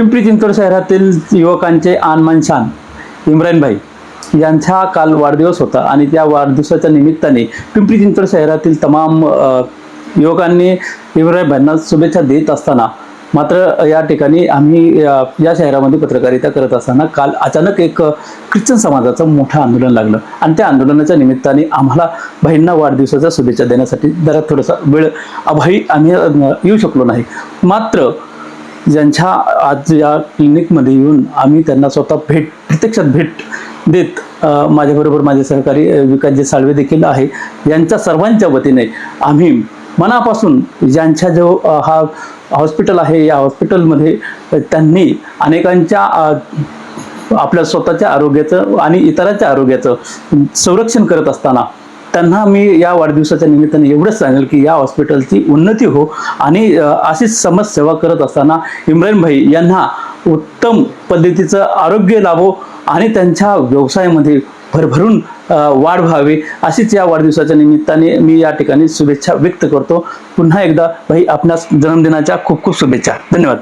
पिंपरी चिंचवड शहरातील युवकांचे आनमान शान. इम्रान भाई यांचा काल वाढदिवस होता आणि त्या वाढदिवसाच्या निमित्ताने पिंपरी चिंचवड शहरातील तमाम युवकांनी इम्रान भाईंना शुभेच्छा देत असताना मात्र या ठिकाणी आम्ही या शहरामध्ये पत्रकारिता करत असताना काल अचानक एक ख्रिश्चन समाजाचं मोठं आंदोलन लागलं. आणि त्या आंदोलनाच्या निमित्ताने आम्हाला बहिणींना वाढदिवसाच्या शुभेच्छा देण्यासाठी जरा थोडासा वेळ अभावी आम्ही येऊ शकलो नाही. मात्र ज्यांच्या आज या क्लिनिकमध्ये येऊन आम्ही त्यांना स्वतः भेट प्रत्यक्षात भेट देत माझ्याबरोबर माझे सहकारी विकासजी साळवे देखील आहे. यांच्या सर्वांच्या वतीने आम्ही मनापासून ज्यांच्या जो हा हॉस्पिटल आहे या हॉस्पिटलमध्ये त्यांनी अनेकांच्या आपल्या स्वतःच्या आरोग्याचं आणि इतरांच्या आरोग्याचं संरक्षण करत असताना त्यांना मी या वाढदिवसाच्या निमित्ताने एवढंच सांगेल की या हॉस्पिटलची उन्नती हो. आणि अशीच समाजसेवा करत असताना इम्रान भाई यांना उत्तम पद्धतीचं आरोग्य लाभो आणि त्यांच्या व्यवसायामध्ये भरभरून वाढ व्हावी अशीच या वाढदिवसाच्या निमित्ताने मी या ठिकाणी शुभेच्छा व्यक्त करतो. पुन्हा एकदा भाई आपणास जन्मदिनाच्या खूप खूप शुभेच्छा. धन्यवाद.